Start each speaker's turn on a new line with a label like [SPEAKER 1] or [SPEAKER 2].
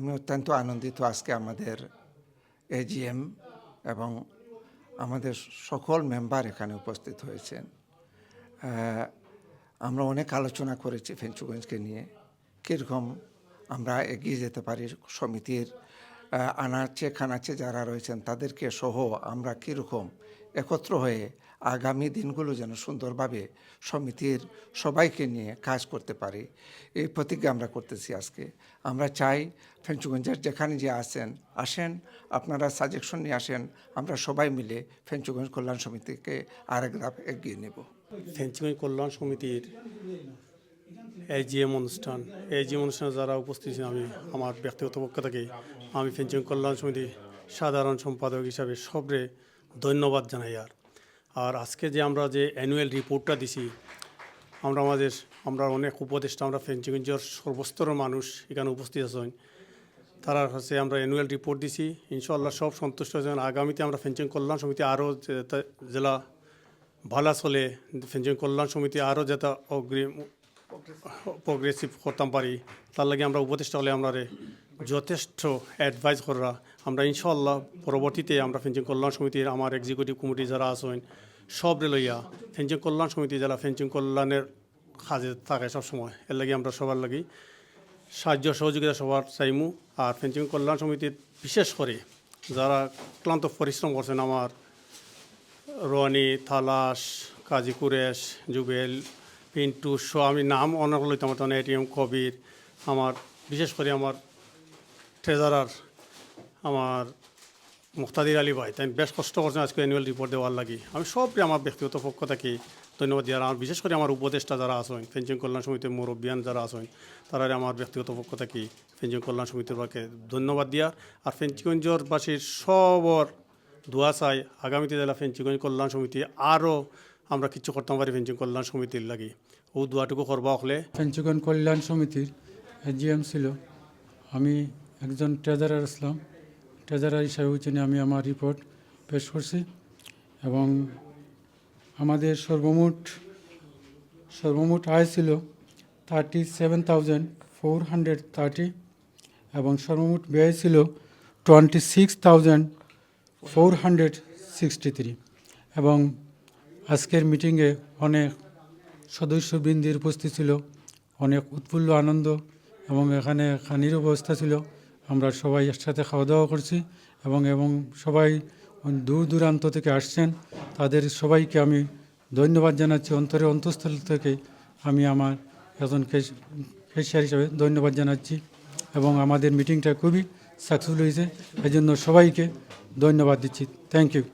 [SPEAKER 1] আমি অত্যন্ত আনন্দিত আজকে আমাদের এজিএম এবং আমাদের সকল মেম্বার এখানে উপস্থিত হয়েছেন। আমরা অনেক আলোচনা করেছি ফেঞ্চুগঞ্জকে নিয়ে। কীরকম আমরা এগিয়ে যেতে পারি সমিতির আনাচে খানাচে যারা রয়েছেন তাদেরকে সহ আমরা কীরকম একত্র হয়ে আগামী দিনগুলো যেন সুন্দরভাবে সমিতির সবাইকে নিয়ে কাজ করতে পারি। এই প্রতিজ্ঞা আমরা করতেছি আজকে। আমরা চাই ফেঞ্চুগঞ্জের যেখানে যে আসেন আসেন, আপনারা সাজেকশন নিয়ে আসেন, আমরা সবাই মিলে ফেঞ্চুগঞ্জ কল্যাণ সমিতিকে আরেক ধাপ এগিয়ে নেব।
[SPEAKER 2] ফেঞ্চিগঞ্জ কল্যাণ সমিতির এজিএম অনুষ্ঠান এই এজিএম অনুষ্ঠানে যারা উপস্থিত ছিলেন, আমি আমার ব্যক্তিগত পক্ষ থেকে আমি ফেঞ্চিগঞ্জ কল্যাণ সমিতি সাধারণ সম্পাদক হিসাবে সবরে ধন্যবাদ জানাই আর। আর আজকে যে আমরা যে অ্যানুয়াল রিপোর্টটা দিছি, আমরা আমাদের, আমরা অনেক উপদেষ্টা, আমরা ফেঞ্চিগঞ্জের সর্বস্তরের মানুষ এখানে উপস্থিত আছেন। তারা কাছে আমরা অ্যানুয়াল রিপোর্ট দিছি ইনশাল্লাহ সব সন্তুষ্ট হয়েছেন। আগামীতে আমরা ফেঞ্চিং কল্যাণ সমিতি আরও জেলা ভালা চলে, ফেঞ্চিং কল্যাণ সমিতি আরও যাতে অগ্রিম প্রগ্রেসিভ করতাম পারি, তার লাগে আমরা উপদেষ্টা হলে আমরা যথেষ্ট অ্যাডভাইস করা। আমরা ইনশাল্লাহ পরবর্তীতে আমরা ফেঞ্চিং কল্যাণ সমিতির, আমার এক্সিকিউটিভ কমিটি যারা আছেন, সবরে লইয়া ফেঞ্চিং কল্যাণ সমিতি যারা ফেঞ্চিং কল্যাণের কাজে থাকে সবসময়, এর লাগে আমরা সবার লাগি সাহায্য সহযোগিতা সবার চাইমু। আর ফেঞ্চিং কল্যাণ সমিতির বিশেষ করে যারা ক্লান্ত পরিশ্রম করছেন, আমার রনি থালাস কাজী কুরেশ, জুবেল, পিন্টু শ আমি নাম অনেক লইতাম এটিএম কবির, আমার বিশেষ করে আমার ট্রেজারার আমার মুক্তাদির আলী ভাই, তাই বেশ কষ্ট করছেন আজকে অ্যানুয়াল রিপোর্ট দেওয়ার লাগি। আমি সবরে আমার ব্যক্তিগত পক্ষ থেকে ধন্যবাদ দিয়ে আর বিশেষ করে আমার উপদেষ্টা যারা আছেন ফেঞ্চিং কল্যাণ সমিতির মুরব্বিয়ান যারা আছেন, তারা আমার ব্যক্তিগত পক্ষ থেকে ফেঞ্চিং কল্যাণ সমিতির বাকে ধন্যবাদ দিয়া আর ফেঞ্চিগঞ্জবাসীর সবর দোয়া চাই, আগামীতে জেলা ফেঞ্চিগঞ্জ কল্যাণ সমিতি আরও আমরা কিছু করতে পারি ফেঞ্চিং কল্যাণ সমিতির লাগি। ও দোয়াটুকু করবা হলে
[SPEAKER 3] পঞ্চগণ কল্যাণ সমিতির এজিএম ছিল। আমি একজন ট্রেজারার আসলাম ট্রেজারার হিসাবে উচিনে আমি আমার রিপোর্ট পেশ করছি এবং আমাদের সর্বমোট সর্বমোট আয় ছিল thirty seven thousand four hundred thirty এবং সর্বমোট ব্যয় ছিল twenty six thousand four hundred sixty three এবং আজকের মিটিংয়ে অনেক সদস্যবৃন্দের উপস্থিত ছিল, অনেক উৎফুল্ল আনন্দ এবং এখানে খানির ব্যবস্থা ছিল। আমরা সবাই একসাথে খাওয়া দাওয়া করছি এবং এবং সবাই দূর দূরান্ত থেকে আসছেন। তাদের সবাইকে আমি ধন্যবাদ জানাচ্ছি। অন্তরে অন্তঃস্থল থেকে আমি আমার একজন ফেসিয়ার হিসাবে ধন্যবাদ জানাচ্ছি এবং আমাদের মিটিংটা খুবই সাকসেসফুল হয়েছে। এই জন্য সবাইকে ধন্যবাদ দিচ্ছি। Thank you